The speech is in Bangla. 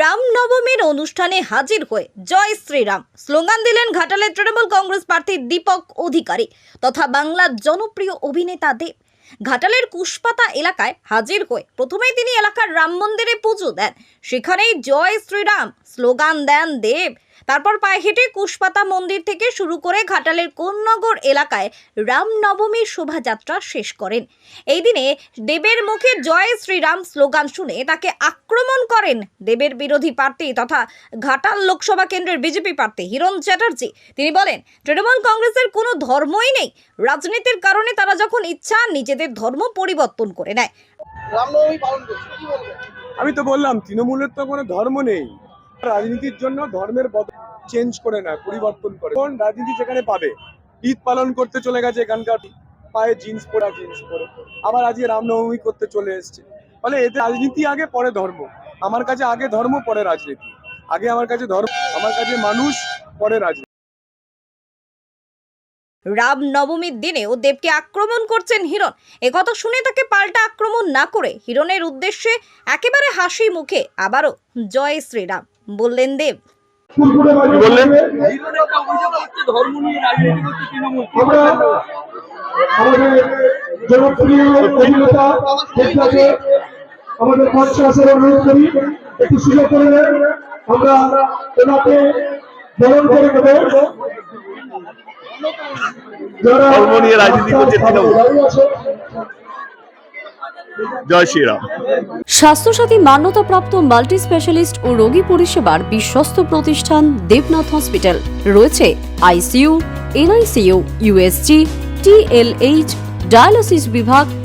রামনবমীর অনুষ্ঠানে হাজির হয়ে জয় শ্রীরাম। স্লোগান দিলেন ঘাটালের তৃণমূল কংগ্রেস প্রার্থী দীপক অধিকারী তথা বাংলার জনপ্রিয় অভিনেতা দেব। ঘাটালের কুশপাতা এলাকায় হাজির হয়ে প্রথমেই তিনি এলাকার রাম মন্দিরে পুজো দেন। সেখানেই জয় শ্রীরাম স্লোগান দেন দেব। তারপর পায়ে হেঁটে কুশপাতা মন্দির থেকে শুরু করে ঘাটালের কোন্নগর এলাকায় রামনবমীর শোভাযাত্রা শেষ করেন। এই দিনে দেবের মুখে জয় শ্রীরাম স্লোগান শুনে তাকে আক্রমণ করেন দেবের বিরোধী প্রার্থী তথা ঘাটাল লোকসভা কেন্দ্রের বিজেপি প্রার্থী হিরণ চ্যাটার্জি। তিনি বলেন তৃণমূল কংগ্রেসের কোনো ধর্মই নেই। রাজনীতির কারণে তারা যখন ইচ্ছা নিজেদের ধর্ম পরিবর্তন করে নেয়। রামনবমী পালন করছে কি বলবেন? আমি তো বললাম তৃণমূলের তো কোনো ধর্ম নেই। রাজনীতির জন্য ধর্মের চেঞ্জ করে না, পরিবর্তন করে। কোন রাজনীতি সেখানে পাবে? ঈদ পালন করতে চলে গেছে এখানকার পায়ে জিন্স পরা জিন্স পরে। আবার আজকে রামনবমী করতে চলে এসছে। ফলে এতে রাজনীতি আগে পরে ধর্ম। আমার কাছে আগে ধর্ম, পরে রাজনীতি। আগে আমার কাছে ধর্ম, আমার কাছে মানুষ, পরে রাজনীতি। রাম নবমীর দিনেও দেবকে আক্রমণ করছেন হিরণ। একথা শুনে তাকে পাল্টা আক্রমণ না করে হিরণের উদ্দেশ্যে একেবারে হাসি মুখে আবারও জয় শ্রীরাম। বললেন দেব। বললেন? আমরা আমাদের জনপ্রিয় অভিনেতা অনুরোধ করি একটু সুযোগ করে দেন। আমরা ওনাকে বরণ করে দেব যারা রাজনীতি করছে জয় শ্রীরাম স্বাস্থ্যসাথী মান্যতাপ্রাপ্ত মাল্টি স্পেশালিস্ট ও রোগী পরিষেবার বিশ্বস্ত প্রতিষ্ঠান দেবনাথ হসপিটাল। রয়েছে ICU, NICU, USG, TLH, dialysis বিভাগ